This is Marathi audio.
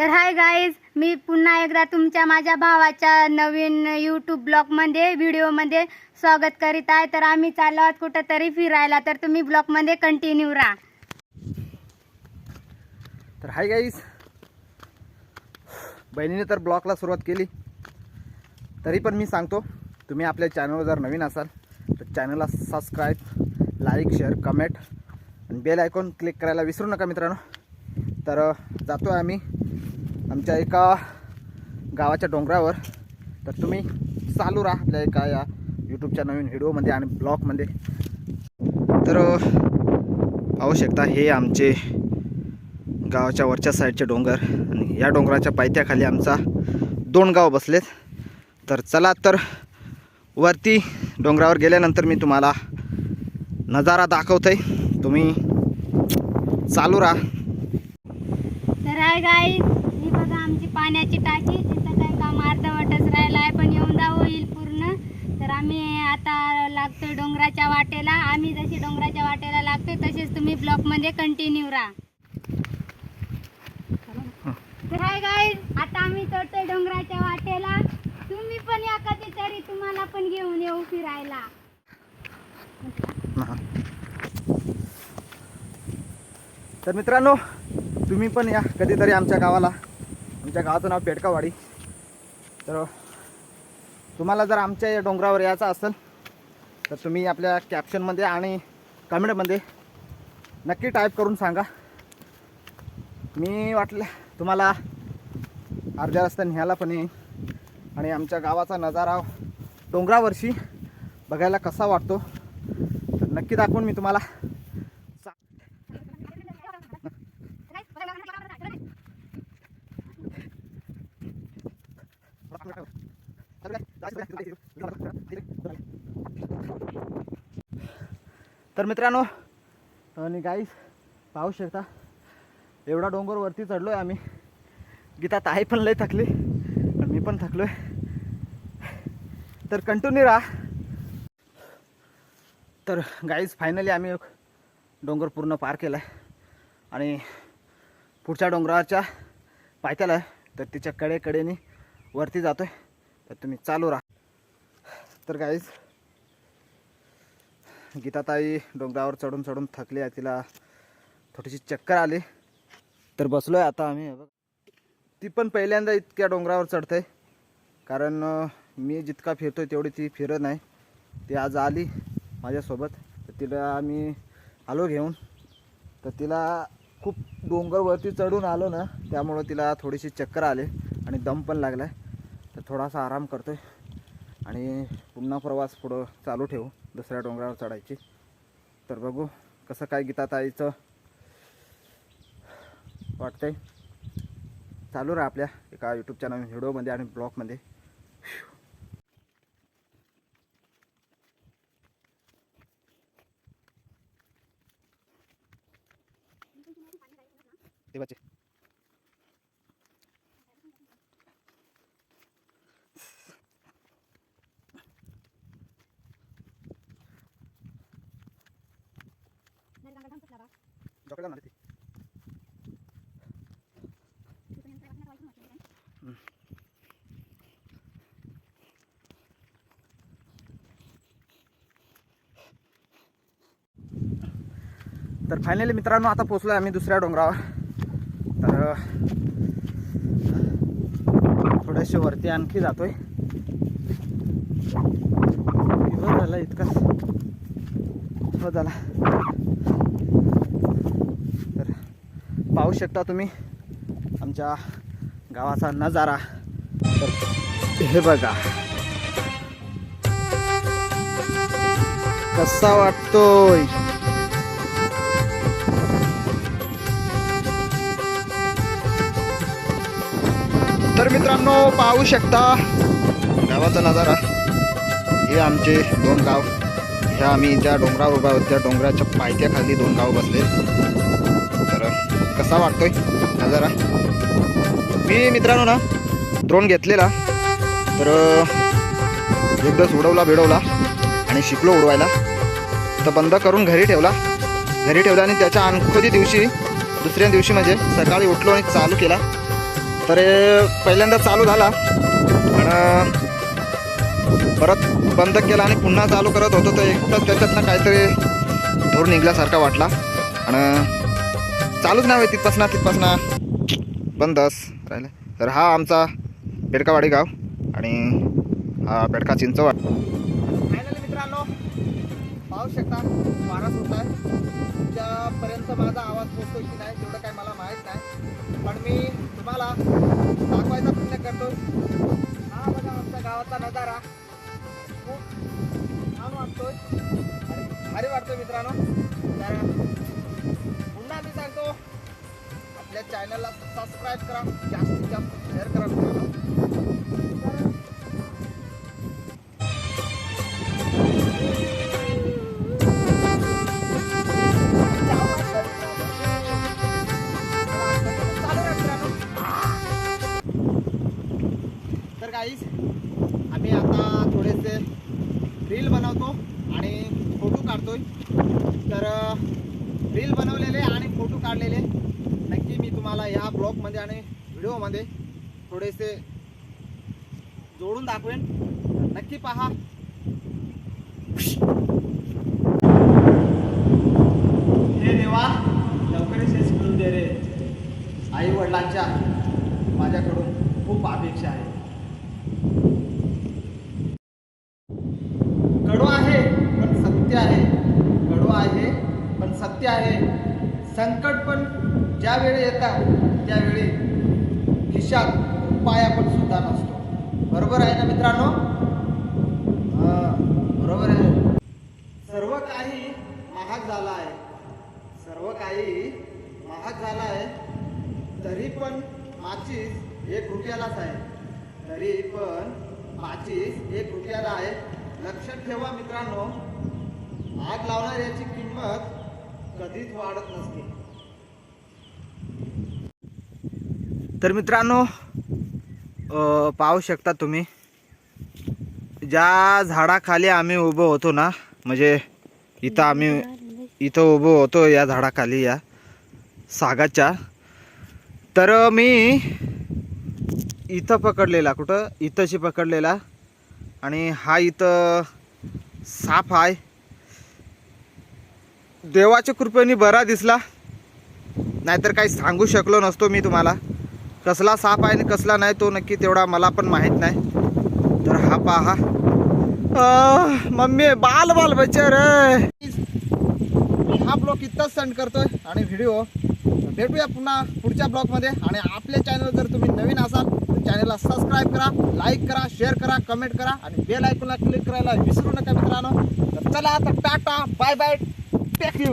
तर हाय गाईज मी पुन्हा एकदा तुमच्या माझ्या भावाच्या नवीन यूट्यूब ब्लॉगमध्ये व्हिडिओमध्ये स्वागत करीत आहे. तर आम्ही चाललो आहोत कुठंतरी फिरायला. तर तुम्ही ब्लॉगमध्ये कंटिन्यू राहा. तर हाय गाईज बहिणीने तर ब्लॉगला सुरुवात केली. तरी पण मी सांगतो तुम्ही आपल्या चॅनलवर जर नवीन असाल तर चॅनलला सबस्क्राईब लाईक शेअर कमेंट आणि बेल आयकॉन क्लिक करायला विसरू नका मित्रांनो. तर जातो आहे आम्ही. आमच्या एका गावाच्या डोंगरावर. तर तुम्ही चालू राहा आपल्या एका या यूट्यूबच्या नवीन व्हिडिओमध्ये आणि ब्लॉगमध्ये तर पाहू शकता हे आमचे गावाच्या वरच्या साईडचे डोंगर आणि या डोंगराच्या पायथ्याखाली आमचा दोन गाव बसलेत. तर चला तर वरती डोंगरावर गेल्यानंतर मी तुम्हाला नजारा दाखवतोय. तुम्ही चालू राहा. तर हाय गाईज आमची पाण्याची टाकी तिथं काय काम अर्धवटच राहिलं आहे पण येऊन होईल पूर्ण. तर आम्ही आता लागतोय डोंगराच्या वाटेला. आम्ही जशी डोंगराच्या वाटेला लागतोय तसेच तुम्ही ब्लॉकमध्ये कंटिन्यू राहा. तर हाय गाईज आता आम्ही चढतोय डोंगराच्या वाटेला. तुम्ही पण या कधीतरी तुम्हाला पण घेऊन येऊ फिरायला. तर मित्रांनो तुम्ही पण या कधीतरी आमच्या गावाला. आमच्या गावाचं नाव पेटकावाडी तर तुम्हाला जर आमच्या या डोंगरावर यायचं असेल तर तुम्ही आपल्या कॅप्शनमध्ये आणि कमेंटमध्ये नक्की टाईप करून सांगा. मी वाटलं तुम्हाला अर्ध्या रस्ता न्यायला पण येईन. आणि आमच्या गावाचा नजारा डोंगरावरशी बघायला कसा वाटतो तर नक्की दाखवून मी तुम्हाला तर मित्रांनो आणि गाईस पाहू शकता एवढा डोंगर वरती चढलो आहे आम्ही. गीता ताई पण लय थकली पण मी पण थकलो आहे तर कंटिन्यू राहा. तर गाईज फायनली आम्ही एक डोंगर पूर्ण पार केला आहे आणि पुढच्या डोंगराच्या पायथ्याला आहे. तर तिच्या कडे कडेने वरती जातो आहे तर तुम्ही चालू राहा. तर काहीच गीताताई डोंगरावर चढून चढून थकली आहे. तिला थोडीशी चक्कर आली. तर बसलो आहे आता आम्ही. बघ. ती पण पहिल्यांदा इतक्या डोंगरावर चढते. कारण मी जितका फिरतोय तेवढी ती फिरत नाही. ती आज आली माझ्यासोबत. तर तिला आम्ही आलो घेऊन. तर तिला खूप डोंगरवरती चढून आलो ना त्यामुळं तिला थोडीशी चक्कर आले. दम पण लागला आहे तर थोडासा आराम करतोय. आणि पुन्हा प्रवास पुढं चालू ठेवू दुसऱ्या डोंगरावर चढायची. तर बघू कसं काय गीताताईचं वाटतंय चालू राहा आपल्या एका यूट्यूब चॅनल व्हिडिओमध्ये आणि ब्लॉगमध्ये. देवाचे जॉकेट ना तर फायनली मित्रांनो आता पोचलो आम्ही दुसऱ्या डोंगरावर. तर थोडेसे वरती आणखी जातोय. झाला इतकाच. हो झाला. पाहू शकता तुम्ही. आमच्या गावाचा नजारा. तर हे बघा. कसा वाटतोय? तर मित्रांनो पाहू शकता गावाचा नजारा. हे आमचे दोन गाव. ह्या आम्ही ज्या डोंगरावर उभा आहोत त्या डोंगराच्या पायथ्याखाली दोन गाव बसले तर कसा वाटतोय नजारा? मी मित्रांनो ना ड्रोन घेतलेला. तर एकदाच उडवला बिडवला आणि शिकलो उडवायला. तर बंद करून घरी ठेवला. घरी ठेवला आणि त्याच्या आणखोदी दिवशी दुसऱ्या दिवशी म्हणजे सकाळी उठलो आणि चालू केला. तर पहिल्यांदा चालू झाला. आणि परत बंद केला आणि पुन्हा चालू करत होतो. तर एकटाच त्याच्यातनं काहीतरी धूर निघल्यासारखा वाटला. आणि चालूच नाही होय तिथपासून तिथपासनं. बंदच राहिलं. तर हा आमचा बेडकावाडी गाव आणि हा बेडका चिंचवाड. मित्रांनो पाहू शकता वारा होत आहे. तुमच्यापर्यंत माझा आवाज पोचतो की नाही तेवढं काय मला माहीत नाही. पण मी तुम्हाला दाखवायचा प्रयत्न करतो. हा बघा आमच्या गावाचा नजारा खूप छान वाटतोय. भारी वाटतोय मित्रांनो. तर आम्ही सांगतो आपल्या चॅनलला सबस्क्राईब करा जास्तीत जास्त शेअर करा तर तर काहीच आम्ही आता थोडेसे रील बनवतो आणि फोटो काढतोय. तर रील बनवलेले आणि फोटो काढलेले. नक्की मी तुम्हाला या ब्लॉगमध्ये आणि व्हिडिओमध्ये थोडेसे जोडून दाखवेन. नक्की पहा. हे देवा लवकरच हे स्कूल दे रे. आई वडिलांच्या माझ्याकडून खूप अपेक्षा आहे. कडू आहे पण सत्य आहे. कडू आहे पण सत्य आहे. संकट पण ज्यावेळी येतात त्यावेळी खिशात पाया पण सुद्धा नसतो. बरोबर आहे ना मित्रांनो? बरोबर आहे. सर्व काही महाग झाला आहे. सर्व काही महाग झाला आहे. तरी पण माचीस एक रुपयालाच आहे. तरी पण माचीस एक रुपयाला आहे. लक्षात ठेवा मित्रांनो आग लावणाऱ्याची किंमत कधीच वाढत नसते. तर मित्रांनो पाहू शकता तुम्ही ज्या झाडाखाली आम्ही उभं होतो ना म्हणजे इथं आम्ही इथं उभं होतो या झाडाखाली या सागाच्या. तर मी इथं पकडलेला कुठं? इथंशी पकडलेला. आणि हा इथं साप आहे. देवाच्या कृपेने बरा दिसला. नाहीतर काही सांगू शकलो नसतो मी तुम्हाला. कसला साप आहे आणि कसला नाही तो नक्की तेवढा मला पण माहीत नाही. तर हा पहा. मम्मी बाल बाल बच्चा रे. हा ब्लॉग इतकाच सेंड करतोय आणि व्हिडिओ भेटूया पुन्हा पुढच्या ब्लॉगमध्ये. आणि आपल्या चॅनल जर तुम्ही नवीन असाल तर चॅनलला सबस्क्राईब करा लाईक करा शेअर करा कमेंट करा. आणि बेल आयकॉनला क्लिक करायला विसरू नका मित्रांनो. तर चला आता tata bye bye take you